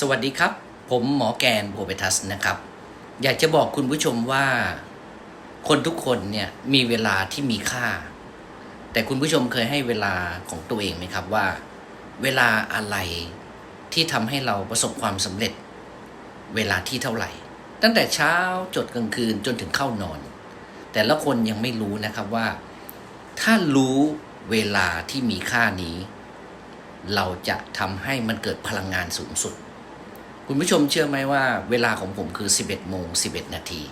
สวัสดีครับ ผมหมอแกนโพเปทัสนะครับ อยากจะบอกคุณผู้ชมว่า คนทุกคนเนี่ยมีเวลาที่มีค่า แต่คุณผู้ชมเคยให้เวลาของตัวเองไหมครับว่า เวลาอะไรที่ทำให้เราประสบความสำเร็จ เวลาที่เท่าไหร่ ตั้งแต่เช้าจดกลางคืนจนถึงเข้านอน แต่ละคนยังไม่รู้นะครับว่า ถ้ารู้เวลาที่มีค่านี้ เราจะทำให้มันเกิดพลังงานสูงสุด คุณผู้ชมเชื่อไหมว่าเวลาของผมคือ 11โมง11 นาที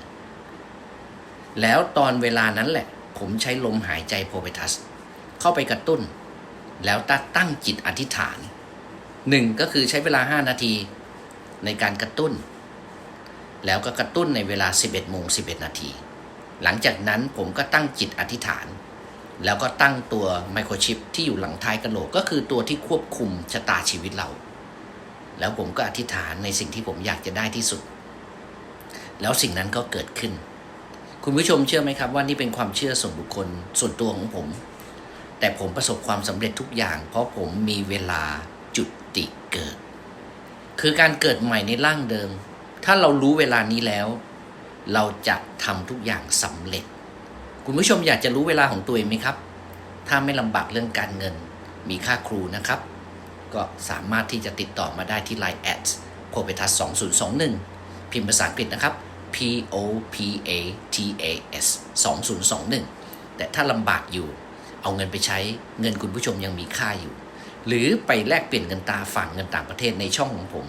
แล้วตอนเวลานั้นแหละ ผมใช้ลมหายใจโพเปทัส เข้าไปกระตุ้น แล้วตั้งตั้งจิตอธิษฐานหนึ่งก็คือใช้เวลา 5 นาทีในการกระตุ้น แล้วก็กระตุ้นในเวลา 11โมง11 นาที หลังจากนั้นผมก็ตั้งจิตอธิษฐาน แล้วก็ตั้งตัวไมโครชิปที่อยู่หลังท้ายกระโหลกก็คือตัวที่ควบคุมชะตาชีวิตเรา แล้วผมก็อธิษฐานในสิ่งที่ผมอยากจะได้ที่สุด แล้วสิ่งนั้นก็เกิดขึ้น คุณผู้ชมเชื่อไหมครับว่านี่เป็นความเชื่อส่วนบุคคลส่วนตัวของผม แต่ผมประสบความสำเร็จทุกอย่าง เพราะผมมีเวลาจุติเกิด คือการเกิดใหม่ในร่างเดิม ถ้าเรารู้เวลานี้แล้ว เราจะทำทุกอย่างสำเร็จ คุณผู้ชมอยากจะรู้เวลาของตัวเองไหมครับ ถ้าไม่ลำบากเรื่องการเงินมีค่าครูนะครับ ก็สามารถที่จะติดต่อมาได้ที่ Line at p o p e t a s 2021 พิมพ์ภาษาอังกฤษนะครับ P O P A T A S 2021 แต่ถ้าลำบากอยู่ เอาเงินไปใช้เงินคุณผู้ชมยังมีค่าอยู่ หรือไปแลกเปลี่ยนเงินตาฝั่งเงินต่างประเทศในช่องของผม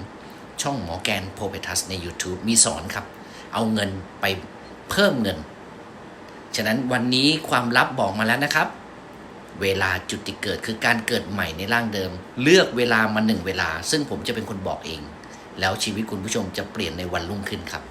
ช่องหมอแกนโพเปทัสใน YouTube มีสอนครับ เอาเงินไปเพิ่มเงิน ฉะนั้นวันนี้ความลับบอกมาแล้วนะครับ เวลาจุติเกิดคือการเกิดใหม่ในร่างเดิม เลือกเวลามาหนึ่งเวลา ซึ่งผมจะเป็นคนบอกเอง แล้วชีวิตคุณผู้ชมจะเปลี่ยนในวันรุ่งขึ้นครับ